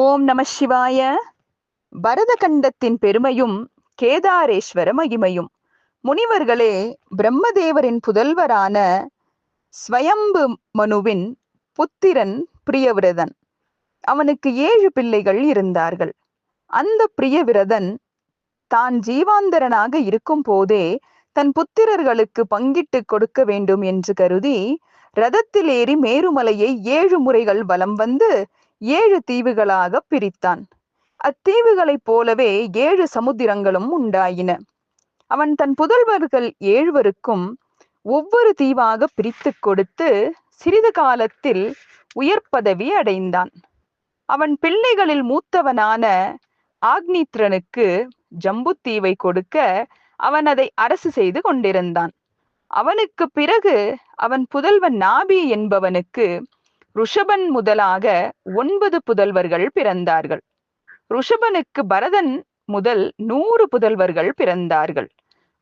ஓம் நம சிவாய. பரதகண்டத்தின் பெருமையும் கேதாரேஸ்வர மகிமையும். முனிவர்களே பிரம்மதேவரின் புதல்வரான ஸ்வயம்பு மனுவின் புத்திரன் பிரியவிரதன். அவனுக்கு ஏழு பிள்ளைகள் இருந்தார்கள். அந்த பிரியவிரதன் தான் ஜீவாந்தரனாக இருக்கும் போதே தன் புத்திரர்களுக்கு பங்கிட்டு கொடுக்க வேண்டும் என்று கருதி ரதத்தில் ஏறி மேருமலையை ஏழு முறைகள் வலம் வந்து ஏழு தீவுகளாக பிரித்தான். அத்தீவுகளைப் போலவே ஏழு சமுத்திரங்களும் உண்டாயின. அவன் தன் புதல்வர்கள் ஏழுவருக்கும் ஒவ்வொரு தீவாக பிரித்து கொடுத்து சிறிது காலத்தில் உயர் பதவி அடைந்தான். அவன் பிள்ளைகளில் மூத்தவனான ஆக்னித்ரனுக்கு ஜம்புத்தீவை கொடுக்க அவன் அதை அரசு செய்து கொண்டிருந்தான். அவனுக்கு பிறகு அவன் புதல்வன் நாபி என்பவனுக்கு ருஷபன் முதலாக ஒன்பது புதல்வர்கள் பிறந்தார்கள். ருஷபனுக்கு பரதன் முதல் நூறு புதல்வர்கள் பிறந்தார்கள்.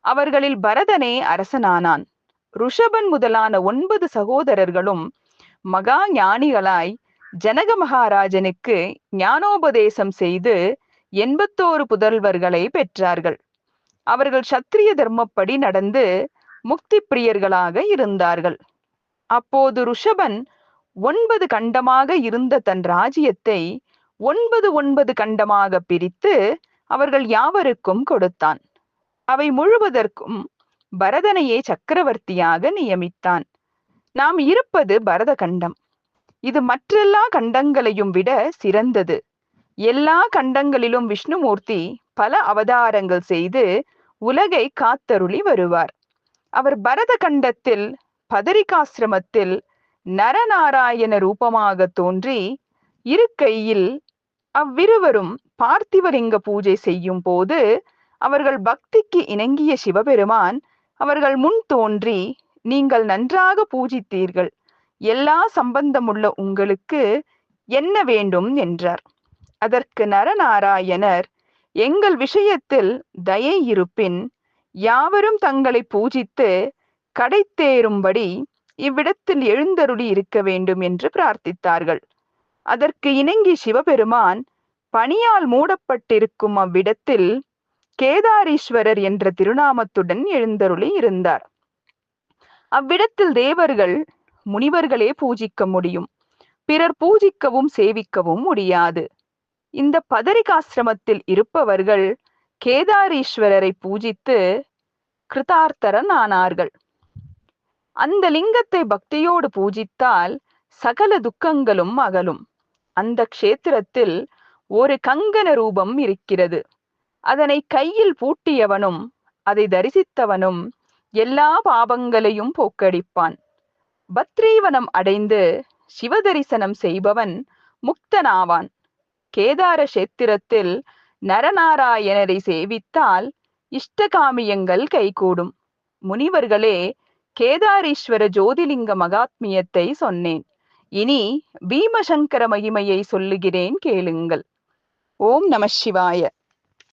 அவர்களில் பரதனே அரசனானான். ருஷபன் முதலான ஒன்பது சகோதரர்களும் மகா ஞானிகளாய் ஜனக மகாராஜனுக்கு ஞானோபதேசம் செய்து எண்பத்தோரு புதல்வர்களை பெற்றார்கள். அவர்கள் சத்திரிய தர்மப்படி நடந்து முக்தி பிரியர்களாக இருந்தார்கள். அப்போது ருஷபன் ஒன்பது கண்டமாக இருந்த தன் ராஜ்யத்தை ஒன்பது ஒன்பது கண்டமாக பிரித்து அவர்கள் யாவருக்கும் கொடுத்தான். அவை முழுவதற்கும் பரதனையே சக்கரவர்த்தியாக நியமித்தான். நாம் இருப்பது பரத கண்டம். இது மற்றெல்லா கண்டங்களையும் விட சிறந்தது. எல்லா கண்டங்களிலும் விஷ்ணுமூர்த்தி பல அவதாரங்கள் செய்து உலகை காத்தருளி வருவார். அவர் பரத கண்டத்தில் பதரிகாசிரமத்தில் நரநாராயண ரூபமாக தோன்றி இரு கையில் அவ்விருவரும் பார்த்திவலிங்க பூஜை செய்யும் போது அவர்கள் பக்திக்கு இணங்கிய சிவபெருமான் அவர்கள் முன் தோன்றி நீங்கள் நன்றாக பூஜித்தீர்கள். எல்லா சம்பந்தமுள்ள உங்களுக்கு என்ன வேண்டும் என்றார். அதற்கு நரநாராயணர் எங்கள் விஷயத்தில் தயை இருப்பின் யாவரும் தங்களை பூஜித்து கடைத்தேறும்படி இவ்விடத்தில் எழுந்தருளி இருக்க வேண்டும் என்று பிரார்த்தித்தார்கள். அதற்கு இணங்கி சிவபெருமான் பனியால் மூடப்பட்டிருக்கும் அவ்விடத்தில் கேதாரீஸ்வரர் என்ற திருநாமத்துடன் எழுந்தருளி இருந்தார். அவ்விடத்தில் தேவர்கள் முனிவர்களே பூஜிக்க முடியும். பிறர் பூஜிக்கவும் சேவிக்கவும் முடியாது. இந்த பதரிகாசிரமத்தில் இருப்பவர்கள் கேதாரீஸ்வரரை பூஜித்து கிருதார்த்தரன் ஆனார்கள். அந்த லிங்கத்தை பக்தியோடு பூஜித்தால் சகல துக்கங்களும் அகலும். அந்த க்ஷேத்திரத்தில் ஒரு கங்கன ரூபம் இருக்கிறது. அதனை கையில் பூட்டியவனும் அதை தரிசித்தவனும் எல்லா பாவங்களையும் போக்கடிப்பான். பத்ரீவனம் அடைந்து சிவதரிசனம் செய்பவன் முக்தனாவான். கேதார கஷேத்திரத்தில் நரநாராயணரை சேவித்தால் இஷ்டகாமியங்கள் கைகூடும். முனிவர்களே கேதாரீஸ்வர ஜோதிலிங்க மகாத்மியத்தை சொன்னேன். இனி பீமசங்கர மகிமையை சொல்லுகிறேன் கேளுங்கள். ஓம் நம சிவாய.